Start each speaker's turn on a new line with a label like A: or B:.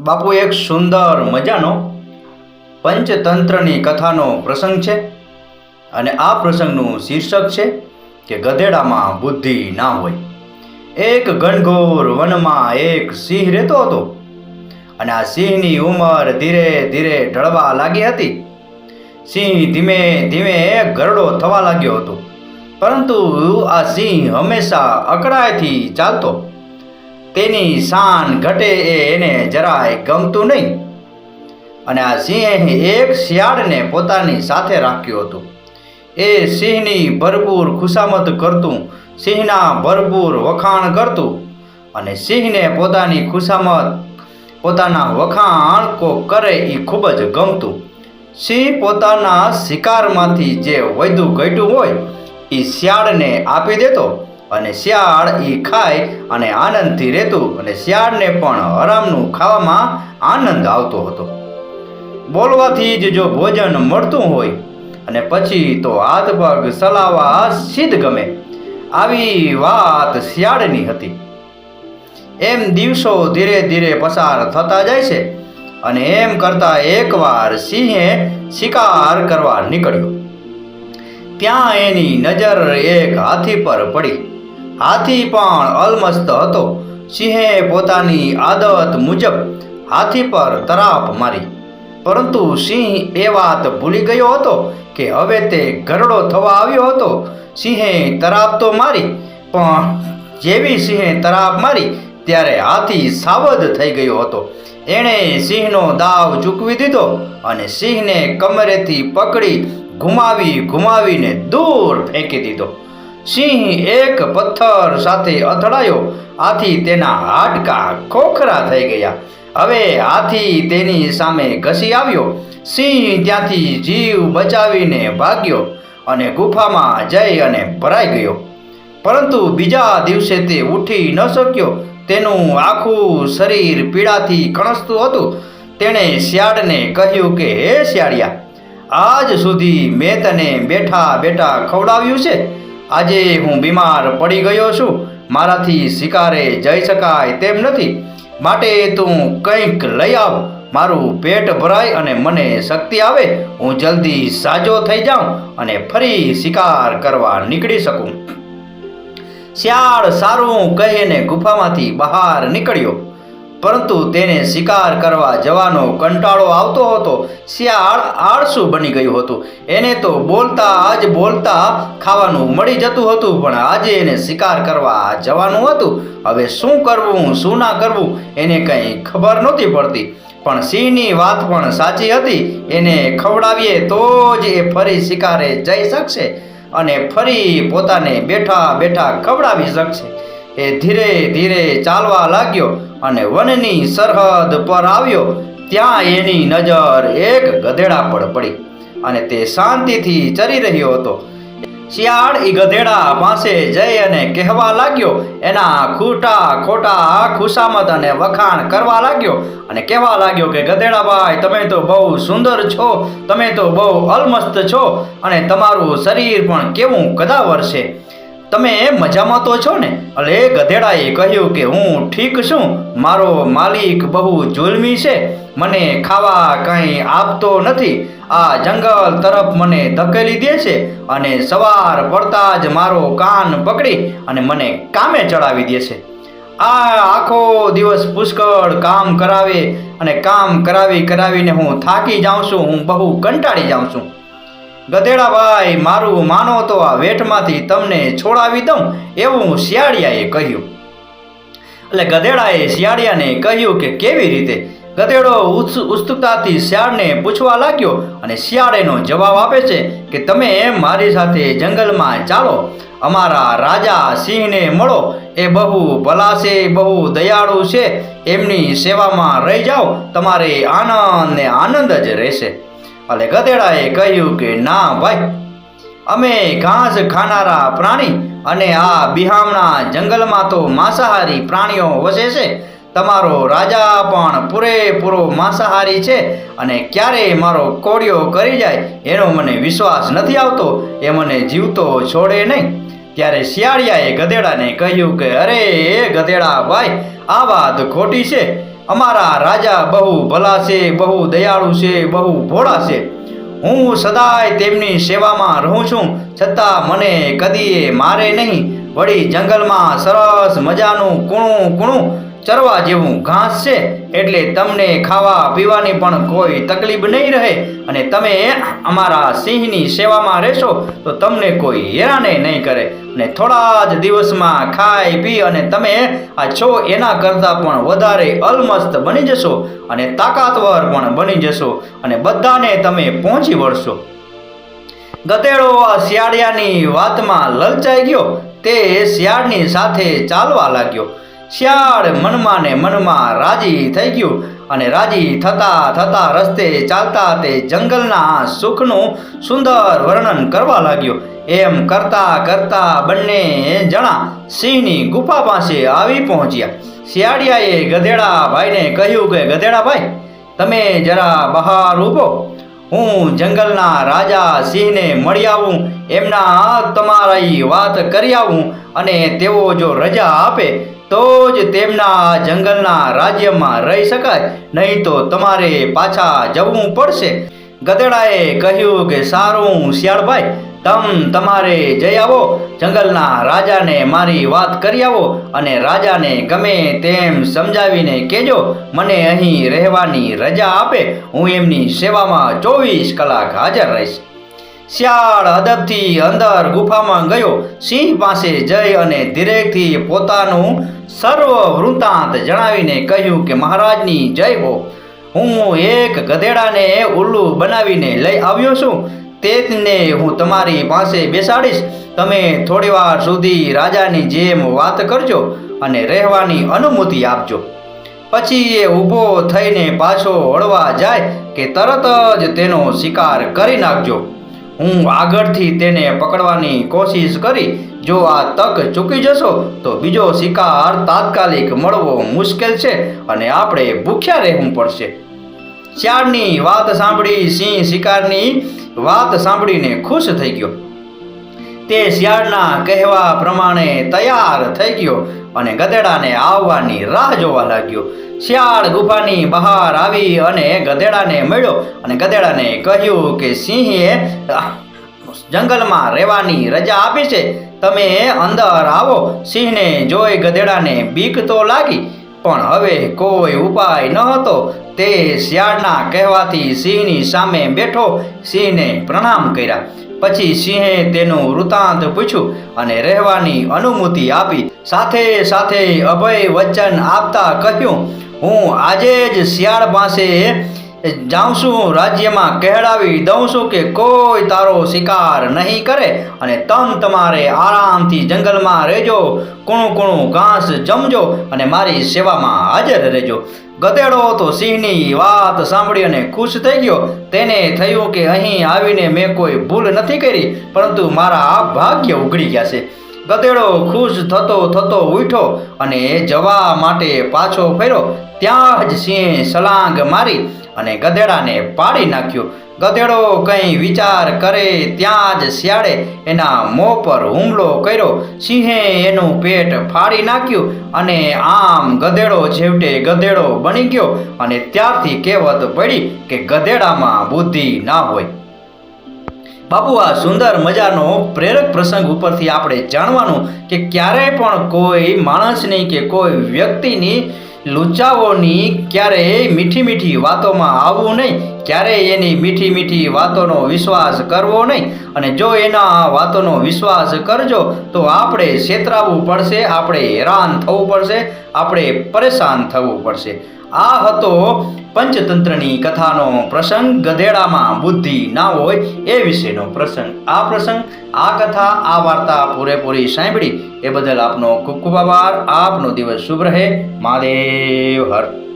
A: બાપુ, એક સુંદર મજાનો પંચતંત્રની કથાનો પ્રસંગ છે અને આ પ્રસંગનું શીર્ષક છે કે ગધેડામાં બુદ્ધિ ના હોય. એક ઘનઘોર વનમાં એક સિંહ રહેતો હતો અને આ સિંહની ઉંમર ધીરે ધીરે ઢળવા લાગી હતી. સિંહ ધીમે ધીમે ગરડો થવા લાગ્યો હતો, પરંતુ આ સિંહ હંમેશા અકળાયથી ચાલતો તેની શાન ઘટે એ એને જરાય ગમતું નહીં. અને આ સિંહે એક શિયાળને પોતાની સાથે રાખ્યું હતું. એ સિંહની ભરપૂર ખુશામત કરતું, સિંહના ભરપૂર વખાણ કરતું અને સિંહને પોતાની ખુશામત, પોતાના વખાણ કો કરે એ ખૂબ જ ગમતું. સિંહ પોતાના શિકારમાંથી જે વૈધું ઘટ્યું હોય એ શિયાળને આપી દેતો અને શિયાળ એ ખાય અને આનંદથી રહેતું અને શિયાળને પણ આરામનું ખાવામાં આનંદ આવતો હતો. બોલવાથી જ જો ભોજન મળતું હોય અને પછી તો હાથ પગ સલાવા સિદ્ધ ગમે. આવી વાત શિયાળની હતી. એમ દિવસો ધીરે ધીરે પસાર થતા જાય છે અને એમ કરતા એકવાર સિંહે શિકાર કરવા નીકળ્યો. ત્યાં એની નજર એક હાથી પર પડી. હાથી પણ અલમસ્ત હતો. સિંહે પોતાની આદત મુજબ હાથી પર તરાપ મારી. પરંતુ સિંહ એ વાત ભૂલી ગયો હતો કે હવે તે ગરડો થવા આવ્યો હતો. સિંહે તરાપ તો મારી, પણ જેવી સિંહે તરાપ મારી ત્યારે હાથી સાવધ થઈ ગયો હતો. એણે સિંહનો દાવ ચૂકવી દીધો અને સિંહને કમરેથી પકડી ઘુમાવી ઘુમાવીને દૂર ફેંકી દીધો. સિંહ એક પથ્થર સાથે અથડાયો. આથી તેના હાડકા ખોખરા થઈ ગયા. હવે હાથી તેની સામે ઘસી આવ્યો. સિંહ ત્યાંથી જીવ બચાવીને ભાગ્યો અને ગુફામાં જઈ અને ભરાઈ ગયો. પરંતુ બીજા દિવસે તે ઉઠી ન શક્યો. તેનું આખું શરીર પીડાથી કણસતું હતું. તેણે શિયાળને કહ્યું કે, હે શિયાળિયા આજ સુધી મેં તને બેઠા બેઠા ખવડાવ્યું છે. આજે હું બીમાર પડી ગયો છું. મારાથી શિકારે જઈ શકાય તેમ નથી. માટે તું કંઈક લઈ આવ. મારું પેટ ભરાય અને મને શક્તિ આવે. હું જલ્દી સાજો થઈ જાઉં અને ફરી શિકાર કરવા નીકળી શકું. શિયાળ સારું કહીને ગુફામાંથી બહાર નીકળ્યો. પરંતુ તેને શિકાર કરવા જવાનો કંટાળો આવતો હતો. શિયાળ આળસુ બની ગયું હતું. એને તો બોલતા જ બોલતા ખાવાનું મળી જતું હતું, પણ આજે એને શિકાર કરવા જવાનું હતું. હવે શું કરવું, શું ના કરવું, એને કંઈ ખબર નહોતી પડતી. પણ સિંહની વાત પણ સાચી હતી. એને ખવડાવીએ તો જ એ ફરી શિકારે જઈ શકશે અને ફરી પોતાને બેઠા બેઠા ખવડાવી શકશે. એ ધીરે ધીરે ચાલવા લાગ્યો અને વનની સરહદ પર આવ્યો. ત્યાં એની નજર એક ગધેડા પર પડી અને તે શાંતિથી ચરી રહ્યો હતો. શિયાળ એ ગધેડા પાસે જઈ અને કહેવા લાગ્યો, એના ખોટા ખોટા ખુશામત અને વખાણ કરવા લાગ્યો અને કહેવા લાગ્યો કે ગધેડાભાઈ તમે તો બહુ સુંદર છો, તમે તો બહુ અલમસ્ત છો અને તમારું શરીર પણ કેવું કદાવર છે. તમે મજામાં તો છો ને? અલે ગધેડાએ કહ્યું કે હું ઠીક છું. મારો માલિક બહુ જુલમી છે. મને ખાવા કંઈ આપતો નથી. આ જંગલ તરફ મને ધકેલી દે છે અને સવાર પડતા જ મારો કાન પકડી અને મને કામે ચડાવી દે છે. આ આખો દિવસ પુષ્કળ કામ કરાવે અને કામ કરાવી કરાવીને હું થાકી જાઉં છું. હું બહુ કંટાળી જાઉં છું. ગધેડાભાઈ, મારું માનો તો આ વેઠમાંથી તમને છોડાવી દઉં એવું શિયાળિયાએ કહ્યું. એટલે ગધેડાએ શિયાળિયાને કહ્યું કે કેવી રીતે? ગધેડો ઉત્સુ ઉત્સુકતાથી શિયાળને પૂછવા લાગ્યો અને શિયાળેનો જવાબ આપે છે કે તમે મારી સાથે જંગલમાં ચાલો, અમારા રાજા સિંહને મળો, એ બહુ ભલા છે, બહુ દયાળુ છે, એમની સેવામાં રહી જાઓ, તમારે આનંદ ને આનંદ જ રહેશે. એટલે ગધેડાએ કહ્યું કે, ના ભાઈ, અમે ઘાસ ખાનારા પ્રાણી અને આ બિહામણા જંગલમાં તો માંસાહારી પ્રાણીઓ વસે છે. તમારો રાજા પણ પૂરેપૂરો માંસાહારી છે અને ક્યારે મારો કોડિયો કરી જાય એનો મને વિશ્વાસ નથી આવતો, એ મને જીવતો છોડે નહીં. ત્યારે શિયાળિયાએ ગધેડાને કહ્યું કે, અરે ગધેડા ભાઈ, આ વાત ખોટી છે. અમારા રાજા બહુ ભલા છે, બહુ દયાળુ છે, બહુ ભોળા છે. હું સદાય તેમની સેવામાં રહું છું, છતાં મને કદીએ મારે નહીં. વળી જંગલમાં સરસ મજાનું કૂણું કૂણું ચરવા જેવું ઘાસ છે, એટલે તમને ખાવા પીવાની પણ કોઈ તકલીફ નહીં રહે. અને તમે અમારા સિંહની સેવામાં રહેશો, તો તમને કોઈ હેરાને નહીં કરે. અને થોડા જ દિવસમાં ખાઈ પી અને તમે આ છો એના કરતાં પણ વધારે અલમસ્ત બની જશો અને તાકાતવર પણ બની જશો અને બધાને તમે પહોંચી વળશો. ગધેડો આ શિયાળિયાની વાતમાં લલચાઈ ગયો. તે શિયાળની સાથે ચાલવા લાગ્યો. શિયાળ મનમાં ને મનમાં રાજી થઈ ગયું અને રાજી થતા થતા રસ્તે ચાલતા તે જંગલના સુખનું સુંદર વર્ણન કરવા લાગ્યો. એમ કરતા કરતા બંને જણા સિંહની ગુફા પાસે આવી પહોંચ્યા. શિયાળિયાએ ગધેડા ભાઈને કહ્યું કે, ગધેડા ભાઈ, તમે જરા બહાર ઊભો. હું જંગલના રાજા સિંહને મળી આવું, એમના તમારી વાત કરી આવું અને તેઓ જો રજા આપે તો જ તેમના જંગલના રાજ્યમાં રહી શકાય. નહીં તો તમારે પાછા જવું પડશે. ગધેડાએ કહ્યું કે, સારું શિયાળભાઈ, તમ તમારે જઈ આવો. જંગલના રાજાને મારી વાત કરી આવો અને રાજાને ગમે તેમ સમજાવીને કહેજો, મને અહીં રહેવાની રજા આપે. હું એમની સેવામાં ચોવીસ કલાક હાજર રહીશ. શિયાળ અદબથી અંદર ગુફામાં ગયો. સિંહ પાસે જઈ અને ધીરેકથી પોતાનું સર્વ વૃત્તાંત જણાવીને કહ્યું કે મહારાજની જય હો. હું એક ગધેડાને ઉલ્લુ બનાવીને લઈ આવ્યો છું. તેને હું તમારી પાસે બેસાડીશ. તમે થોડીવાર સુધી રાજાની જેમ વાત કરજો અને રહેવાની અનુમતિ આપજો. પછી એ ઊભો થઈને પાછો વળવા જાય કે તરત જ તેનો શિકાર કરી નાખજો. હું આગળથી તેને પકડવાની કોશિશ કરી, જો આ તક ચૂકી જશો, તો બીજો શિકાર તાત્કાલિક મળવો મુશ્કેલ છે અને આપણે ભૂખ્યા રહેવું પડશે. શિયાળની વાત સાંભળી સિંહ શિકારની વાત સાંભળીને ખુશ થઈ ગયો. તે શિયાળના કહેવા પ્રમાણે તૈયાર થઈ ગયો અને ગધેડાને આવવાની રાહ જોવા લાગ્યો. શિયાળ ગુફાની બહાર આવી અને ગધેડાને મળ્યો અને ગધેડાને કહ્યું કે, સિંહે જંગલમાં રહેવાની રજા આપી છે. તમે અંદર આવો. સિંહને જોઈ ગધેડાને બીક તો લાગી, પણ હવે કોઈ ઉપાય ન હતો. તે શિયાળના કહેવાથી સિંહની સામે બેઠો. સિંહને પ્રણામ કર્યા. પછી સિંહે તેનું વૃતાંત પૂછ્યું અને રહેવાની અનુમતિ આપી. સાથે સાથે અભય વચન આપતા કહ્યું, હું આજે જ શિયાળ પાસે જાઉં છું રાજ્યમાં, કહેડાવી દઉં છું કે કોઈ તારો શિકાર નહીં કરે અને તમ તમારે આરામથી જંગલમાં રહેજો, કૂણું કૂણું ઘાસ જમજો અને મારી સેવામાં હાજર રહેજો. ગધેડો તો સિંહની વાત સાંભળી અને ખુશ થઈ ગયો. તેને થયું કે અહીં આવીને મેં કોઈ ભૂલ નથી કરી, પરંતુ મારા આ ભાગ્ય ઉઘડી ગયા છે. ગધેડો ખુશ થતો થતો ઉઠ્યો અને જવા માટે પાછો ફર્યો. ત્યાં જ સિંહ સલાંગ મારી અને ગધેડાને પાડી નાખ્યો. ગધેડો કંઈ વિચાર કરે ત્યાં જ શિયાળે એના મોં પર હુમલો કર્યો. સિંહે એનું પેટ ફાડી નાખ્યું અને આમ ગધેડો છેવટે ગધેડો બની ગયો અને ત્યારથી કહેવત પડી કે ગધેડામાં બુદ્ધિ ના હોય. બાપુ, આ સુંદર મજાનો પ્રેરક પ્રસંગ ઉપરથી આપણે જાણવાનું કે ક્યારેય પણ કોઈ માણસની કે કોઈ વ્યક્તિની લુચાઓની ક્યારેય મીઠી મીઠી વાતોમાં આવવું નહીં, ક્યારેય એની મીઠી મીઠી વાતોનો વિશ્વાસ કરવો નહીં. અને જો એના આ વાતોનો વિશ્વાસ કરજો, તો આપણે છેતરાવું પડશે, આપણે હેરાન થવું પડશે, આપણે પરેશાન થવું પડશે. આ હતો પંચતંત્રની કથાનો પ્રસંગ. ગધેડામાં બુદ્ધિ ના હોય એ વિશેનો પ્રસંગ. આ પ્રસંગ, આ કથા, આ વાર્તા પૂરેપૂરી સાંભળી. એ બદલ આપનો ખૂબ ખૂબ આભાર. આપનો દિવસ શુભ રહે. મહાદેવ હર.